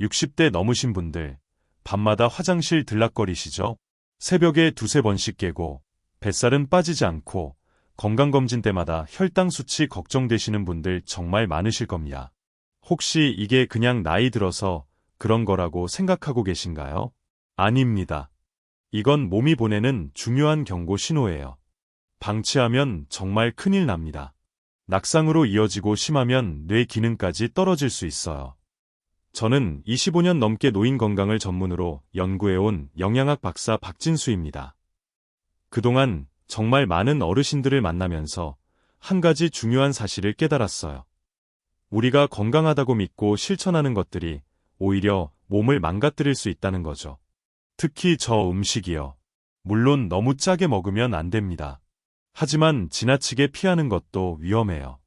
60대 넘으신 분들, 밤마다 화장실 들락거리시죠? 새벽에 두세 번씩 깨고, 뱃살은 빠지지 않고, 건강검진 때마다 혈당 수치 걱정되시는 분들 정말 많으실 겁니다. 혹시 이게 그냥 나이 들어서 그런 거라고 생각하고 계신가요? 아닙니다. 이건 몸이 보내는 중요한 경고 신호예요. 방치하면 정말 큰일 납니다. 낙상으로 이어지고 심하면 뇌 기능까지 떨어질 수 있어요. 저는 25년 넘게 노인 건강을 전문으로 연구해온 영양학 박사 박진수입니다. 그동안 정말 많은 어르신들을 만나면서 한 가지 중요한 사실을 깨달았어요. 우리가 건강하다고 믿고 실천하는 것들이 오히려 몸을 망가뜨릴 수 있다는 거죠. 특히 저 음식이요. 물론 너무 짜게 먹으면 안 됩니다. 하지만 지나치게 피하는 것도 위험해요.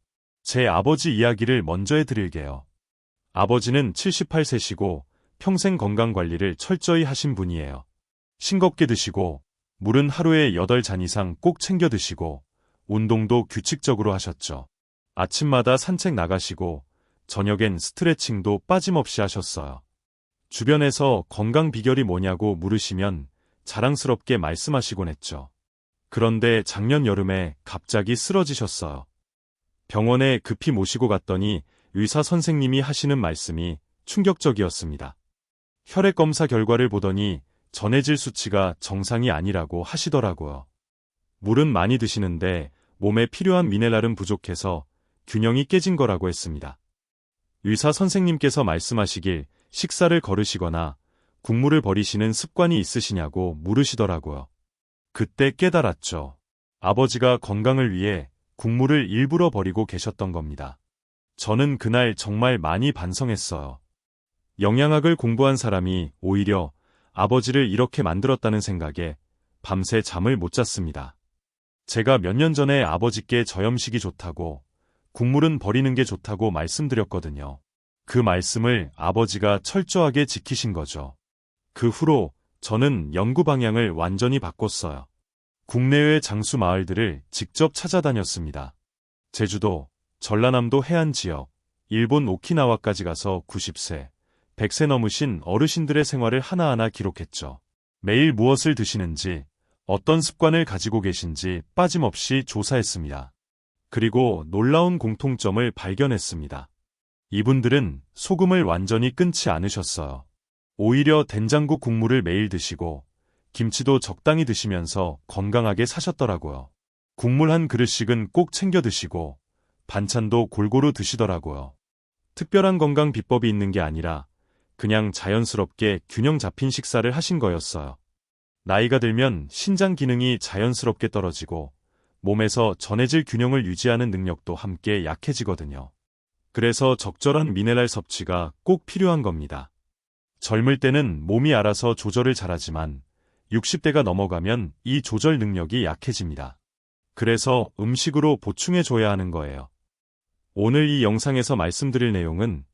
제 아버지 이야기를 먼저 해드릴게요. 아버지는 78세시고 평생 건강관리를 철저히 하신 분이에요. 싱겁게 드시고 물은 하루에 8잔 이상 꼭 챙겨 드시고 운동도 규칙적으로 하셨죠. 아침마다 산책 나가시고 저녁엔 스트레칭도 빠짐없이 하셨어요. 주변에서 건강 비결이 뭐냐고 물으시면 자랑스럽게 말씀하시곤 했죠. 그런데 작년 여름에 갑자기 쓰러지셨어요. 병원에 급히 모시고 갔더니 의사 선생님이 하시는 말씀이 충격적이었습니다. 혈액 검사 결과를 보더니 전해질 수치가 정상이 아니라고 하시더라고요. 물은 많이 드시는데 몸에 필요한 미네랄은 부족해서 균형이 깨진 거라고 했습니다. 의사 선생님께서 말씀하시길 식사를 거르시거나 국물을 버리시는 습관이 있으시냐고 물으시더라고요. 그때 깨달았죠. 아버지가 건강을 위해 국물을 일부러 버리고 계셨던 겁니다. 저는 그날 정말 많이 반성했어요. 영양학을 공부한 사람이 오히려 아버지를 이렇게 만들었다는 생각에 밤새 잠을 못 잤습니다. 제가 몇 년 전에 아버지께 저염식이 좋다고 국물은 버리는 게 좋다고 말씀드렸거든요. 그 말씀을 아버지가 철저하게 지키신 거죠. 그 후로 저는 연구 방향을 완전히 바꿨어요. 국내외 장수 마을들을 직접 찾아다녔습니다. 제주도, 전라남도 해안 지역, 일본 오키나와까지 가서 90세, 100세 넘으신 어르신들의 생활을 하나하나 기록했죠. 매일 무엇을 드시는지, 어떤 습관을 가지고 계신지 빠짐없이 조사했습니다. 그리고 놀라운 공통점을 발견했습니다. 이분들은 소금을 완전히 끊지 않으셨어요. 오히려 된장국 국물을 매일 드시고 김치도 적당히 드시면서 건강하게 사셨더라고요. 국물 한 그릇씩은 꼭 챙겨 드시고 반찬도 골고루 드시더라고요. 특별한 건강 비법이 있는 게 아니라 그냥 자연스럽게 균형 잡힌 식사를 하신 거였어요. 나이가 들면 신장 기능이 자연스럽게 떨어지고 몸에서 전해질 균형을 유지하는 능력도 함께 약해지거든요. 그래서 적절한 미네랄 섭취가 꼭 필요한 겁니다. 젊을 때는 몸이 알아서 조절을 잘하지만 60대가 넘어가면 이 조절 능력이 약해집니다. 그래서 음식으로 보충해줘야 하는 거예요. 오늘 이 영상에서 말씀드릴 내용은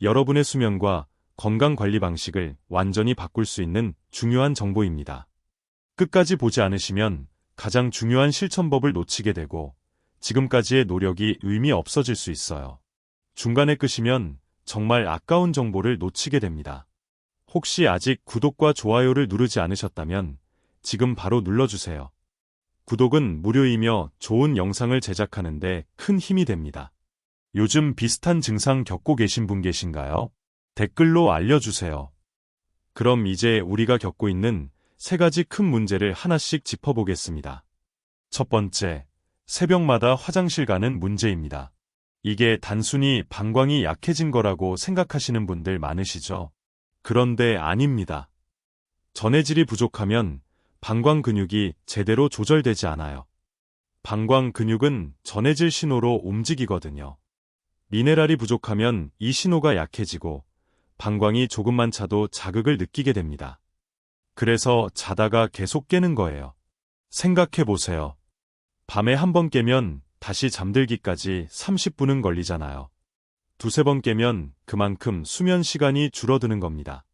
여러분의 수면과 건강 관리 방식을 완전히 바꿀 수 있는 중요한 정보입니다. 끝까지 보지 않으시면 가장 중요한 실천법을 놓치게 되고 지금까지의 노력이 의미 없어질 수 있어요. 중간에 끄시면 정말 아까운 정보를 놓치게 됩니다. 혹시 아직 구독과 좋아요를 누르지 않으셨다면 지금 바로 눌러주세요. 구독은 무료이며 좋은 영상을 제작하는데 큰 힘이 됩니다. 요즘 비슷한 증상 겪고 계신 분 계신가요? 댓글로 알려주세요. 그럼 이제 우리가 겪고 있는 세 가지 큰 문제를 하나씩 짚어보겠습니다. 첫 번째, 새벽마다 화장실 가는 문제입니다. 이게 단순히 방광이 약해진 거라고 생각하시는 분들 많으시죠? 그런데 아닙니다. 전해질이 부족하면 방광 근육이 제대로 조절되지 않아요. 방광 근육은 전해질 신호로 움직이거든요. 미네랄이 부족하면 이 신호가 약해지고 방광이 조금만 차도 자극을 느끼게 됩니다. 그래서 자다가 계속 깨는 거예요. 생각해 보세요. 밤에 한 번 깨면 다시 잠들기까지 30분은 걸리잖아요. 두세 번 깨면 그만큼 수면 시간이 줄어드는 겁니다.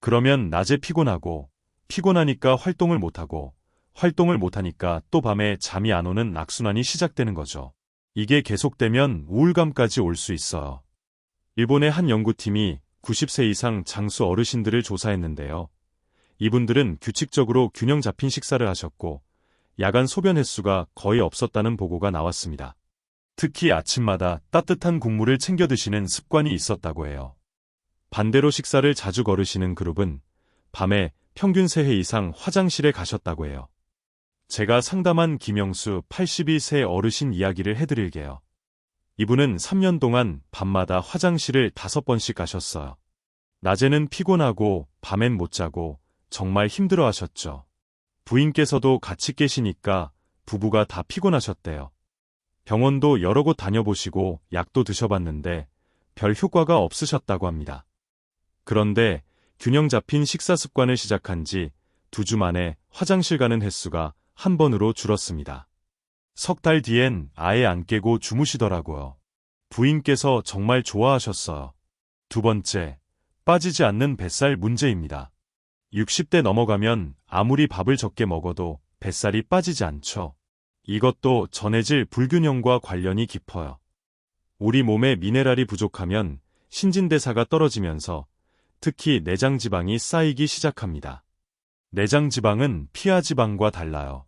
그러면 낮에 피곤하고, 피곤하니까 활동을 못하고, 활동을 못하니까 또 밤에 잠이 안 오는 악순환이 시작되는 거죠. 이게 계속되면 우울감까지 올 수 있어요. 일본의 한 연구팀이 90세 이상 장수 어르신들을 조사했는데요. 이분들은 규칙적으로 균형 잡힌 식사를 하셨고 야간 소변 횟수가 거의 없었다는 보고가 나왔습니다. 특히 아침마다 따뜻한 국물을 챙겨 드시는 습관이 있었다고 해요. 반대로 식사를 자주 거르시는 그룹은 밤에 평균 3회 이상 화장실에 가셨다고 해요. 제가 상담한 김영수 82세 어르신 이야기를 해드릴게요. 이분은 3년 동안 밤마다 화장실을 5번씩 가셨어요. 낮에는 피곤하고 밤엔 못 자고 정말 힘들어 하셨죠. 부인께서도 같이 계시니까 부부가 다 피곤하셨대요. 병원도 여러 곳 다녀보시고 약도 드셔봤는데 별 효과가 없으셨다고 합니다. 그런데 균형 잡힌 식사 습관을 시작한 지 두 주 만에 화장실 가는 횟수가 한 번으로 줄었습니다. 석 달 뒤엔 아예 안 깨고 주무시더라고요. 부인께서 정말 좋아하셨어요. 두 번째, 빠지지 않는 뱃살 문제입니다. 60대 넘어가면 아무리 밥을 적게 먹어도 뱃살이 빠지지 않죠. 이것도 전해질 불균형과 관련이 깊어요. 우리 몸에 미네랄이 부족하면 신진대사가 떨어지면서 특히 내장 지방이 쌓이기 시작합니다. 내장 지방은 피하 지방과 달라요.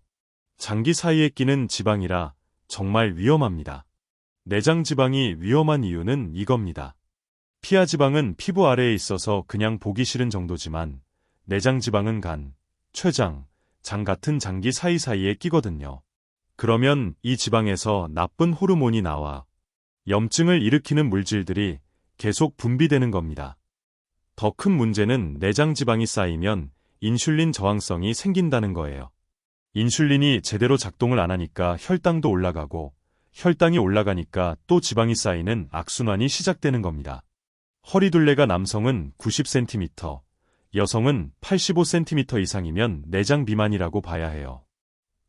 장기 사이에 끼는 지방이라 정말 위험합니다. 내장 지방이 위험한 이유는 이겁니다. 피하 지방은 피부 아래에 있어서 그냥 보기 싫은 정도지만 내장 지방은 간, 췌장, 장 같은 장기 사이사이에 끼거든요. 그러면 이 지방에서 나쁜 호르몬이 나와 염증을 일으키는 물질들이 계속 분비되는 겁니다. 더 큰 문제는 내장 지방이 쌓이면 인슐린 저항성이 생긴다는 거예요. 인슐린이 제대로 작동을 안 하니까 혈당도 올라가고 혈당이 올라가니까 또 지방이 쌓이는 악순환이 시작되는 겁니다. 허리둘레가 남성은 90cm, 여성은 85cm 이상이면 내장 비만이라고 봐야 해요.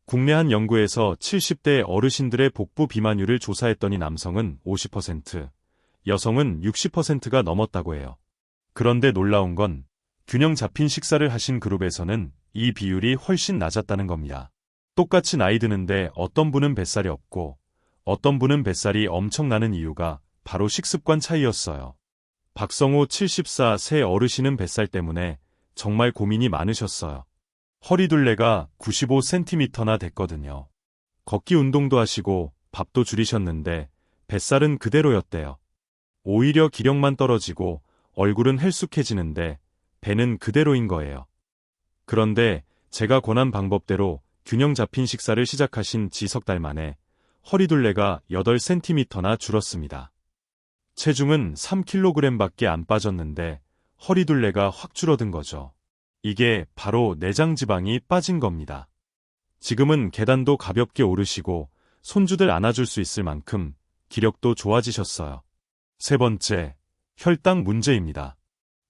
국내 한 연구에서 70대 어르신들의 복부 비만율을 조사했더니 남성은 50%, 여성은 60%가 넘었다고 해요. 그런데 놀라운 건 균형 잡힌 식사를 하신 그룹에서는 이 비율이 훨씬 낮았다는 겁니다. 똑같이 나이 드는데 어떤 분은 뱃살이 없고 어떤 분은 뱃살이 엄청나는 이유가 바로 식습관 차이였어요. 박성호 74세 어르신은 뱃살 때문에 정말 고민이 많으셨어요. 허리둘레가 95cm나 됐거든요. 걷기 운동도 하시고 밥도 줄이셨는데 뱃살은 그대로였대요. 오히려 기력만 떨어지고 얼굴은 헬쑥해지는데 배는 그대로인 거예요. 그런데 제가 권한 방법대로 균형 잡힌 식사를 시작하신 지 석 달 만에 허리둘레가 8cm나 줄었습니다. 체중은 3kg밖에 안 빠졌는데 허리둘레가 확 줄어든 거죠. 이게 바로 내장 지방이 빠진 겁니다. 지금은 계단도 가볍게 오르시고 손주들 안아줄 수 있을 만큼 기력도 좋아지셨어요. 세 번째, 혈당 문제입니다.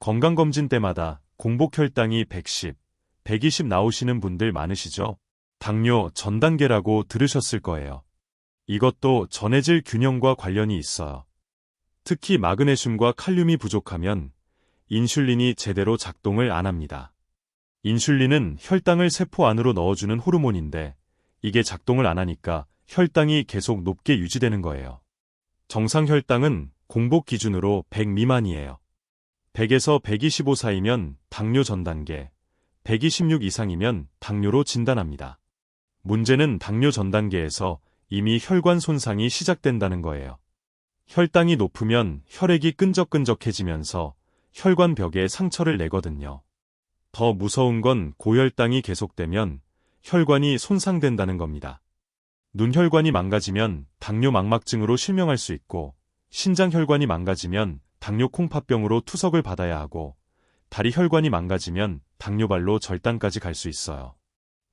건강검진 때마다 공복 혈당이 110, 120 나오시는 분들 많으시죠? 당뇨 전 단계라고 들으셨을 거예요. 이것도 전해질 균형과 관련이 있어요. 특히 마그네슘과 칼륨이 부족하면 인슐린이 제대로 작동을 안 합니다. 인슐린은 혈당을 세포 안으로 넣어주는 호르몬인데 이게 작동을 안 하니까 혈당이 계속 높게 유지되는 거예요. 정상 혈당은 공복 기준으로 100 미만이에요. 100에서 125 사이면 당뇨 전 단계, 126 이상이면 당뇨로 진단합니다. 문제는 당뇨 전 단계에서 이미 혈관 손상이 시작된다는 거예요. 혈당이 높으면 혈액이 끈적끈적해지면서 혈관 벽에 상처를 내거든요. 더 무서운 건 고혈당이 계속되면 혈관이 손상된다는 겁니다. 눈혈관이 망가지면 당뇨 망막증으로 실명할 수 있고 신장혈관이 망가지면 당뇨 콩팥병으로 투석을 받아야 하고 다리 혈관이 망가지면 당뇨발로 절단까지 갈 수 있어요.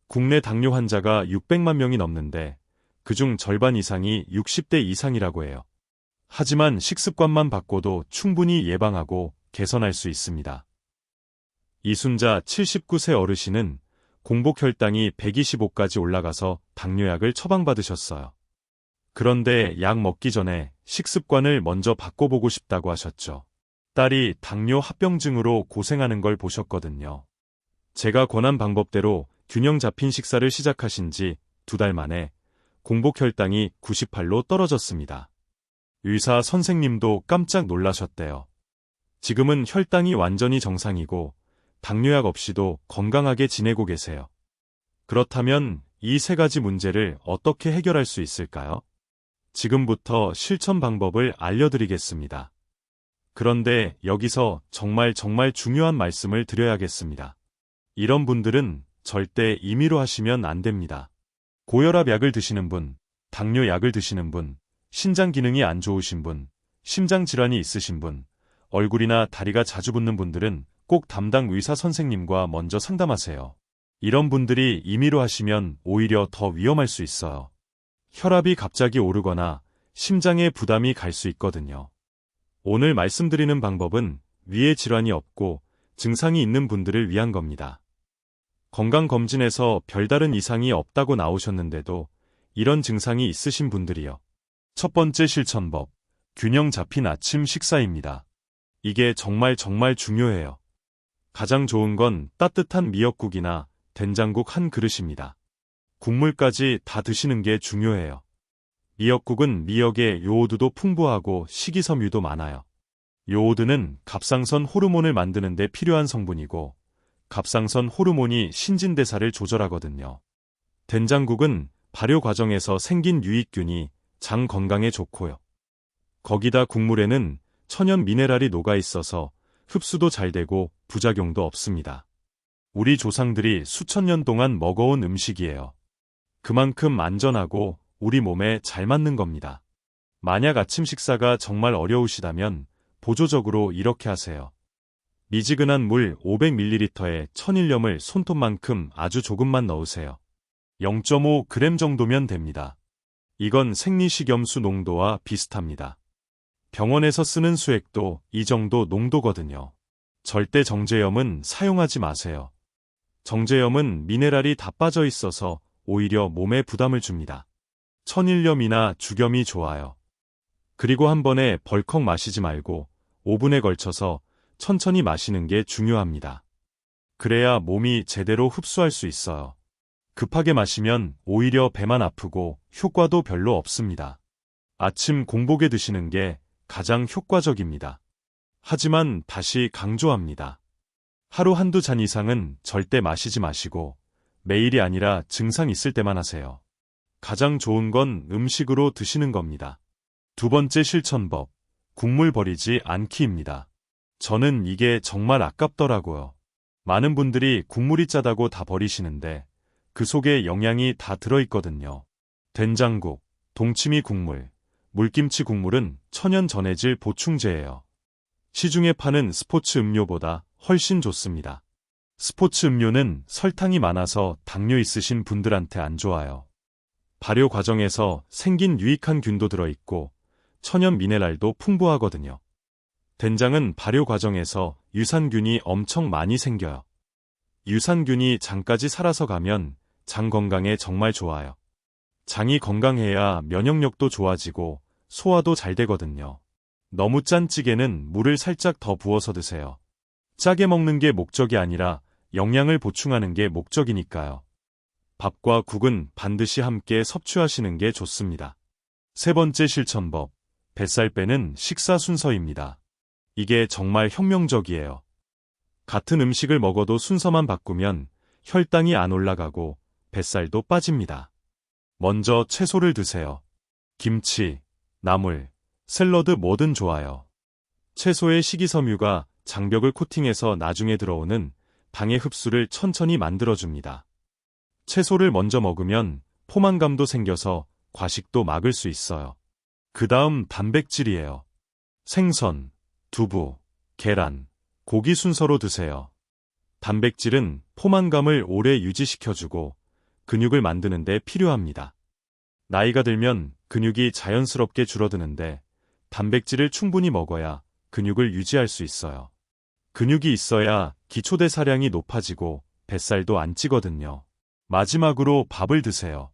국내 당뇨 환자가 600만 명이 넘는데 그중 절반 이상이 60대 이상이라고 해요. 하지만 식습관만 바꿔도 충분히 예방하고 개선할 수 있습니다. 이순자 79세 어르신은 공복 혈당이 125까지 올라가서 당뇨약을 처방받으셨어요. 그런데 약 먹기 전에 식습관을 먼저 바꿔보고 싶다고 하셨죠. 딸이 당뇨 합병증으로 고생하는 걸 보셨거든요. 제가 권한 방법대로 균형 잡힌 식사를 시작하신 지 두 달 만에 공복 혈당이 98로 떨어졌습니다. 의사 선생님도 깜짝 놀라셨대요. 지금은 혈당이 완전히 정상이고 당뇨약 없이도 건강하게 지내고 계세요. 그렇다면 이 세 가지 문제를 어떻게 해결할 수 있을까요? 지금부터 실천 방법을 알려드리겠습니다. 그런데 여기서 정말 정말 중요한 말씀을 드려야겠습니다. 이런 분들은 절대 임의로 하시면 안 됩니다. 고혈압 약을 드시는 분, 당뇨 약을 드시는 분, 신장 기능이 안 좋으신 분, 심장 질환이 있으신 분, 얼굴이나 다리가 자주 붓는 분들은 꼭 담당 의사 선생님과 먼저 상담하세요. 이런 분들이 임의로 하시면 오히려 더 위험할 수 있어요. 혈압이 갑자기 오르거나 심장에 부담이 갈 수 있거든요. 오늘 말씀드리는 방법은 위에 질환이 없고 증상이 있는 분들을 위한 겁니다. 건강검진에서 별다른 이상이 없다고 나오셨는데도 이런 증상이 있으신 분들이요. 첫 번째 실천법, 균형 잡힌 아침 식사입니다. 이게 정말 정말 중요해요. 가장 좋은 건 따뜻한 미역국이나 된장국 한 그릇입니다. 국물까지 다 드시는 게 중요해요. 미역국은 미역에 요오드도 풍부하고 식이섬유도 많아요. 요오드는 갑상선 호르몬을 만드는 데 필요한 성분이고 갑상선 호르몬이 신진대사를 조절하거든요. 된장국은 발효 과정에서 생긴 유익균이 장 건강에 좋고요. 거기다 국물에는 천연 미네랄이 녹아 있어서 흡수도 잘 되고 부작용도 없습니다. 우리 조상들이 수천 년 동안 먹어온 음식이에요. 그만큼 안전하고 우리 몸에 잘 맞는 겁니다. 만약 아침 식사가 정말 어려우시다면 보조적으로 이렇게 하세요. 미지근한 물 500ml에 천일염을 손톱만큼 아주 조금만 넣으세요. 0.5g 정도면 됩니다. 이건 생리식염수 농도와 비슷합니다. 병원에서 쓰는 수액도 이 정도 농도거든요. 절대 정제염은 사용하지 마세요. 정제염은 미네랄이 다 빠져 있어서 오히려 몸에 부담을 줍니다. 천일염이나 죽염이 좋아요. 그리고 한 번에 벌컥 마시지 말고 5분에 걸쳐서 천천히 마시는 게 중요합니다. 그래야 몸이 제대로 흡수할 수 있어요. 급하게 마시면 오히려 배만 아프고 효과도 별로 없습니다. 아침 공복에 드시는 게 가장 효과적입니다. 하지만 다시 강조합니다. 하루 한두 잔 이상은 절대 마시지 마시고 매일이 아니라 증상 있을 때만 하세요. 가장 좋은 건 음식으로 드시는 겁니다. 두 번째 실천법, 국물 버리지 않기입니다. 저는 이게 정말 아깝더라고요. 많은 분들이 국물이 짜다고 다 버리시는데 그 속에 영양이 다 들어있거든요. 된장국, 동치미 국물, 물김치 국물은 천연 전해질 보충제예요. 시중에 파는 스포츠 음료보다 훨씬 좋습니다. 스포츠 음료는 설탕이 많아서 당뇨 있으신 분들한테 안 좋아요. 발효 과정에서 생긴 유익한 균도 들어있고 천연 미네랄도 풍부하거든요. 된장은 발효 과정에서 유산균이 엄청 많이 생겨요. 유산균이 장까지 살아서 가면 장 건강에 정말 좋아요. 장이 건강해야 면역력도 좋아지고 소화도 잘 되거든요. 너무 짠 찌개는 물을 살짝 더 부어서 드세요. 짜게 먹는 게 목적이 아니라 영양을 보충하는 게 목적이니까요. 밥과 국은 반드시 함께 섭취하시는 게 좋습니다. 세 번째 실천법, 뱃살 빼는 식사 순서입니다. 이게 정말 혁명적이에요. 같은 음식을 먹어도 순서만 바꾸면 혈당이 안 올라가고 뱃살도 빠집니다. 먼저 채소를 드세요. 김치, 나물, 샐러드 뭐든 좋아요. 채소의 식이섬유가 장벽을 코팅해서 나중에 들어오는 당의 흡수를 천천히 만들어줍니다. 채소를 먼저 먹으면 포만감도 생겨서 과식도 막을 수 있어요. 그 다음 단백질이에요. 생선, 두부, 계란, 고기 순서로 드세요. 단백질은 포만감을 오래 유지시켜주고 근육을 만드는 데 필요합니다. 나이가 들면 근육이 자연스럽게 줄어드는데 단백질을 충분히 먹어야 근육을 유지할 수 있어요. 근육이 있어야 기초대사량이 높아지고 뱃살도 안 찌거든요. 마지막으로 밥을 드세요.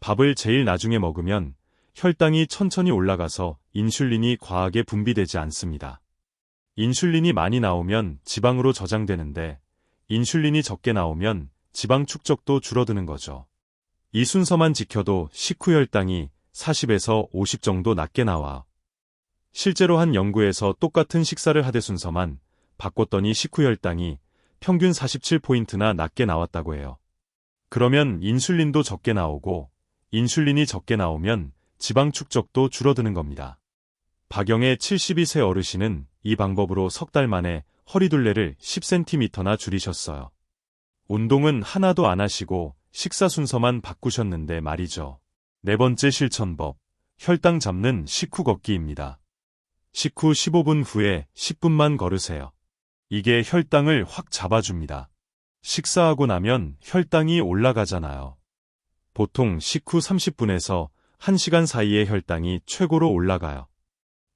밥을 제일 나중에 먹으면 혈당이 천천히 올라가서 인슐린이 과하게 분비되지 않습니다. 인슐린이 많이 나오면 지방으로 저장되는데 인슐린이 적게 나오면 지방 축적도 줄어드는 거죠. 이 순서만 지켜도 식후 혈당이 40에서 50 정도 낮게 나와. 실제로 한 연구에서 똑같은 식사를 하되 순서만 바꿨더니 식후 혈당이 평균 47포인트나 낮게 나왔다고 해요. 그러면 인슐린도 적게 나오고 인슐린이 적게 나오면 지방 축적도 줄어드는 겁니다. 박영의 72세 어르신은 이 방법으로 석 달 만에 허리둘레를 10cm나 줄이셨어요. 운동은 하나도 안 하시고 식사 순서만 바꾸셨는데 말이죠. 네 번째 실천법, 혈당 잡는 식후 걷기입니다. 식후 15분 후에 10분만 걸으세요. 이게 혈당을 확 잡아줍니다. 식사하고 나면 혈당이 올라가잖아요. 보통 식후 30분에서 1시간 사이에 혈당이 최고로 올라가요.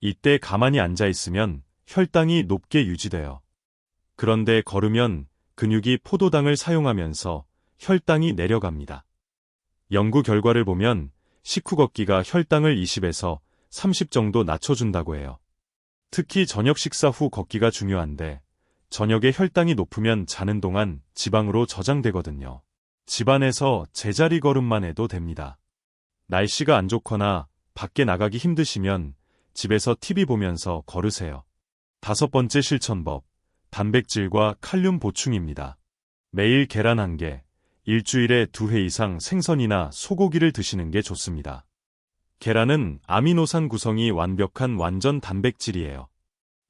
이때 가만히 앉아 있으면 혈당이 높게 유지돼요. 그런데 걸으면 근육이 포도당을 사용하면서 혈당이 내려갑니다. 연구 결과를 보면 식후 걷기가 혈당을 20에서 30 정도 낮춰준다고 해요. 특히 저녁 식사 후 걷기가 중요한데 저녁에 혈당이 높으면 자는 동안 지방으로 저장되거든요. 집안에서 제자리 걸음만 해도 됩니다. 날씨가 안 좋거나 밖에 나가기 힘드시면 집에서 TV 보면서 걸으세요. 다섯 번째 실천법, 단백질과 칼륨 보충입니다. 매일 계란 한 개, 일주일에 두 회 이상 생선이나 소고기를 드시는 게 좋습니다. 계란은 아미노산 구성이 완벽한 완전 단백질이에요.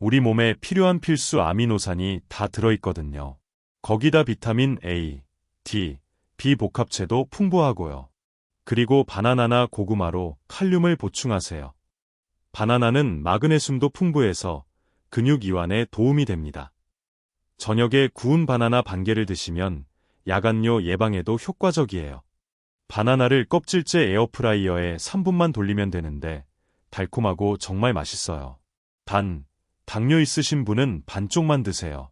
우리 몸에 필요한 필수 아미노산이 다 들어있거든요. 거기다 비타민 A, D, B 복합체도 풍부하고요. 그리고 바나나나 고구마로 칼륨을 보충하세요. 바나나는 마그네슘도 풍부해서 근육 이완에 도움이 됩니다. 저녁에 구운 바나나 반 개를 드시면 야간요 예방에도 효과적이에요. 바나나를 껍질째 에어프라이어에 3분만 돌리면 되는데 달콤하고 정말 맛있어요. 단, 당뇨 있으신 분은 반쪽만 드세요.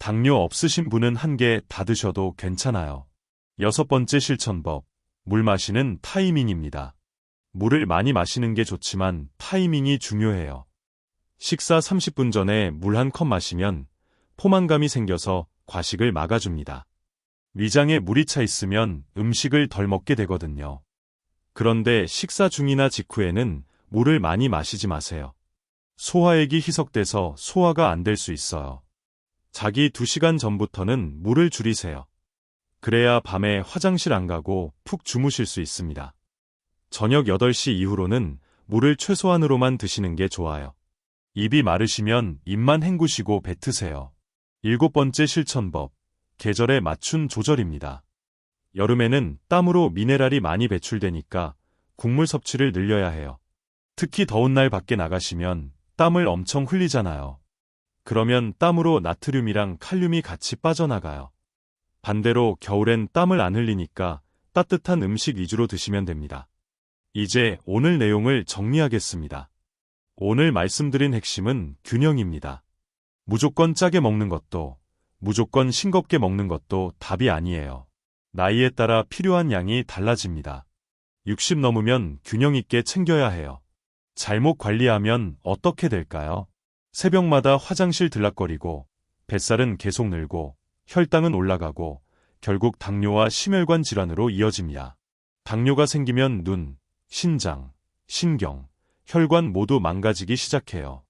당뇨 없으신 분은 한 개 다 드셔도 괜찮아요. 여섯 번째 실천법, 물 마시는 타이밍입니다. 물을 많이 마시는 게 좋지만 타이밍이 중요해요. 식사 30분 전에 물 한 컵 마시면 포만감이 생겨서 과식을 막아줍니다. 위장에 물이 차 있으면 음식을 덜 먹게 되거든요. 그런데 식사 중이나 직후에는 물을 많이 마시지 마세요. 소화액이 희석돼서 소화가 안 될 수 있어요. 자기 2시간 전부터는 물을 줄이세요. 그래야 밤에 화장실 안 가고 푹 주무실 수 있습니다. 저녁 8시 이후로는 물을 최소한으로만 드시는 게 좋아요. 입이 마르시면 입만 헹구시고 뱉으세요. 일곱 번째 실천법, 계절에 맞춘 조절입니다. 여름에는 땀으로 미네랄이 많이 배출되니까 국물 섭취를 늘려야 해요. 특히 더운 날 밖에 나가시면 땀을 엄청 흘리잖아요. 그러면 땀으로 나트륨이랑 칼륨이 같이 빠져나가요. 반대로 겨울엔 땀을 안 흘리니까 따뜻한 음식 위주로 드시면 됩니다. 이제 오늘 내용을 정리하겠습니다. 오늘 말씀드린 핵심은 균형입니다. 무조건 짜게 먹는 것도, 무조건 싱겁게 먹는 것도 답이 아니에요. 나이에 따라 필요한 양이 달라집니다. 60 넘으면 균형 있게 챙겨야 해요. 잘못 관리하면 어떻게 될까요? 새벽마다 화장실 들락거리고 뱃살은 계속 늘고 혈당은 올라가고 결국 당뇨와 심혈관 질환으로 이어집니다. 당뇨가 생기면 눈, 신장, 신경, 혈관 모두 망가지기 시작해요.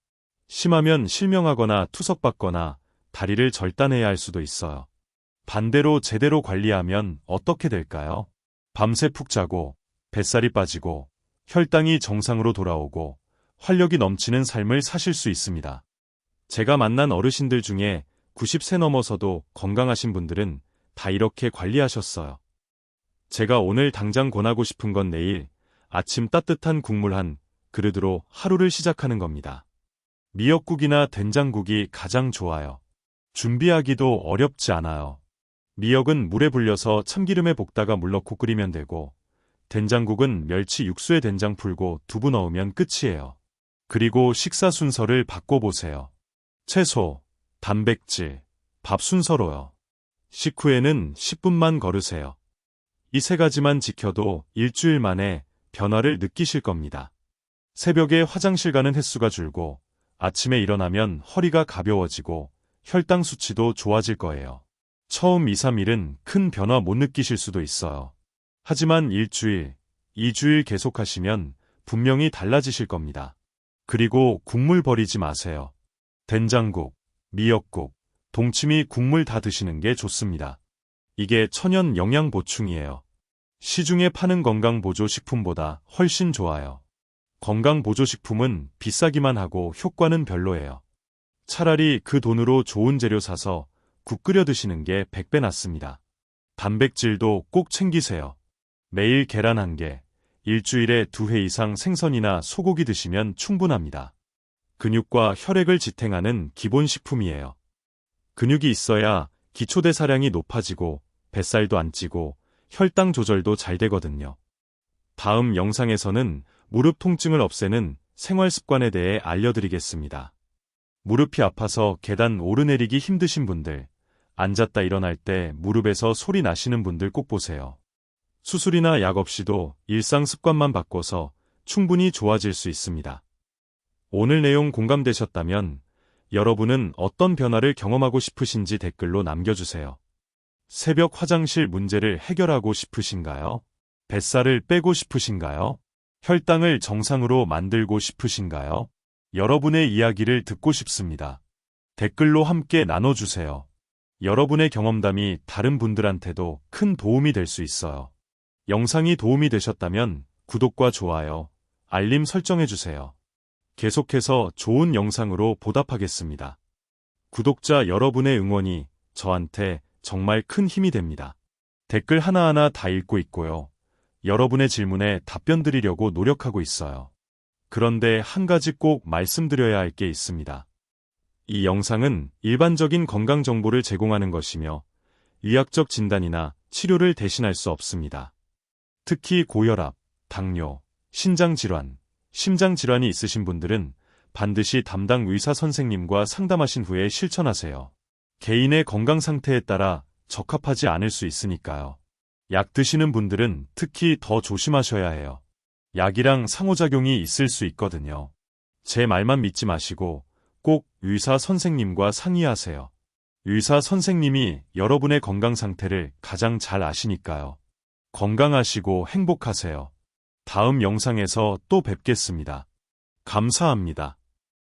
심하면 실명하거나 투석받거나 다리를 절단해야 할 수도 있어요. 반대로 제대로 관리하면 어떻게 될까요? 밤새 푹 자고 뱃살이 빠지고 혈당이 정상으로 돌아오고 활력이 넘치는 삶을 사실 수 있습니다. 제가 만난 어르신들 중에 90세 넘어서도 건강하신 분들은 다 이렇게 관리하셨어요. 제가 오늘 당장 권하고 싶은 건 내일 아침 따뜻한 국물 한 그릇으로 하루를 시작하는 겁니다. 미역국이나 된장국이 가장 좋아요. 준비하기도 어렵지 않아요. 미역은 물에 불려서 참기름에 볶다가 물 넣고 끓이면 되고 된장국은 멸치 육수에 된장 풀고 두부 넣으면 끝이에요. 그리고 식사 순서를 바꿔보세요. 채소, 단백질, 밥 순서로요. 식후에는 10분만 걸으세요. 이 세 가지만 지켜도 일주일 만에 변화를 느끼실 겁니다. 새벽에 화장실 가는 횟수가 줄고 아침에 일어나면 허리가 가벼워지고 혈당 수치도 좋아질 거예요. 처음 2, 3일은 큰 변화 못 느끼실 수도 있어요. 하지만 일주일, 2주일 계속하시면 분명히 달라지실 겁니다. 그리고 국물 버리지 마세요. 된장국, 미역국, 동치미 국물 다 드시는 게 좋습니다. 이게 천연 영양 보충이에요. 시중에 파는 건강보조식품보다 훨씬 좋아요. 건강보조식품은 비싸기만 하고 효과는 별로예요. 차라리 그 돈으로 좋은 재료 사서 국 끓여 드시는 게 100배 낫습니다. 단백질도 꼭 챙기세요. 매일 계란 한 개, 일주일에 두회 이상 생선이나 소고기 드시면 충분합니다. 근육과 혈액을 지탱하는 기본 식품이에요. 근육이 있어야 기초대사량이 높아지고 뱃살도 안 찌고 혈당 조절도 잘 되거든요. 다음 영상에서는 무릎 통증을 없애는 생활 습관에 대해 알려드리겠습니다. 무릎이 아파서 계단 오르내리기 힘드신 분들, 앉았다 일어날 때 무릎에서 소리 나시는 분들 꼭 보세요. 수술이나 약 없이도 일상 습관만 바꿔서 충분히 좋아질 수 있습니다. 오늘 내용 공감되셨다면 여러분은 어떤 변화를 경험하고 싶으신지 댓글로 남겨주세요. 새벽 화장실 문제를 해결하고 싶으신가요? 뱃살을 빼고 싶으신가요? 혈당을 정상으로 만들고 싶으신가요? 여러분의 이야기를 듣고 싶습니다. 댓글로 함께 나눠주세요. 여러분의 경험담이 다른 분들한테도 큰 도움이 될 수 있어요. 영상이 도움이 되셨다면 구독과 좋아요, 알림 설정해주세요. 계속해서 좋은 영상으로 보답하겠습니다. 구독자 여러분의 응원이 저한테 정말 큰 힘이 됩니다. 댓글 하나하나 다 읽고 있고요. 여러분의 질문에 답변 드리려고 노력하고 있어요. 그런데 한 가지 꼭 말씀드려야 할 게 있습니다. 이 영상은 일반적인 건강 정보를 제공하는 것이며 의학적 진단이나 치료를 대신할 수 없습니다. 특히 고혈압, 당뇨, 신장질환, 심장질환이 있으신 분들은 반드시 담당 의사 선생님과 상담하신 후에 실천하세요. 개인의 건강 상태에 따라 적합하지 않을 수 있으니까요. 약 드시는 분들은 특히 더 조심하셔야 해요. 약이랑 상호작용이 있을 수 있거든요. 제 말만 믿지 마시고 꼭 의사 선생님과 상의하세요. 의사 선생님이 여러분의 건강 상태를 가장 잘 아시니까요. 건강하시고 행복하세요. 다음 영상에서 또 뵙겠습니다. 감사합니다.